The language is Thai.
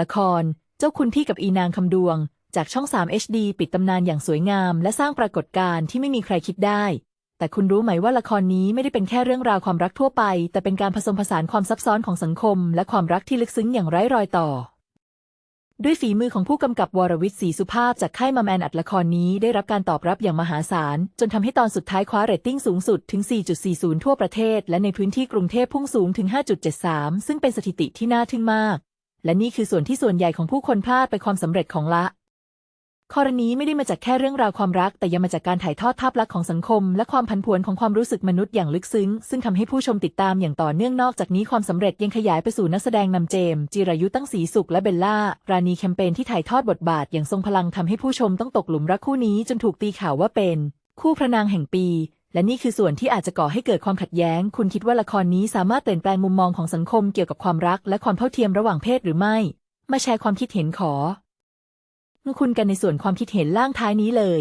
ละคร เจ้าคุณพี่กับอีนางคำดวง จากช่อง 3 HD ปิดตำนานอย่างสวยงาม และสร้างปรากฏการณ์ที่ไม่มีใครคิดได้ แต่คุณรู้ไหมว่าละครนี้ไม่ได้เป็นแค่เรื่องราวความรักทั่วไป แต่เป็นการผสมผสานความซับซ้อนของสังคม และความรักที่ลึกซึ้งอย่างไร้รอยต่อ ด้วยฝีมือของผู้กำกับวรวิทย์ศรีสุภาพจากค่ายมาแมนอัดละครนี้ได้รับการตอบรับอย่างมหาศาล จนทำให้ตอนสุดท้ายคว้าเรตติ้งสูงสุดถึง 4.40 ทั่วประเทศ และในพื้นที่กรุงเทพพุ่งสูงถึง 5.73 ซึ่งเป็นสถิติที่น่าทึ่งมาก และนี่คือส่วนที่ส่วนใหญ่ของผู้คนพลาดไปความสำเร็จของละครนี้ไม่ได้มาจากแค่เรื่องราวความรัก แต่ยังมาจากการถ่ายทอดภาพลักษณ์ของสังคม และความผันผวนของความรู้สึกมนุษย์อย่างลึกซึ้ง ซึ่งทำให้ผู้ชมติดตามอย่างต่อเนื่องนอกจากนี้ความสำเร็จยังขยายไปสู่นักแสดงนำเจมส์จิรายุตั้งศรีสุขและเบลล่า รานีแคมเปญที่ถ่ายทอดบทบาทอย่างทรงพลังทำให้ผู้ชมต้องตกหลุมรักคู่นี้จนถูกตีข่าวว่าเป็น คู่พระนางแห่งปี และนี่คือส่วนที่อาจจะก่อให้เกิดความขัดแย้ง คุณคิดว่าละครนี้สามารถเปลี่ยนแปลงมุมมองของสังคมเกี่ยวกับความรัก และความเท่าเทียมระหว่างเพศหรือไม่ มาแชร์ความคิดเห็นขอคุณกันในส่วนความคิดเห็นล่างท้ายนี้เลย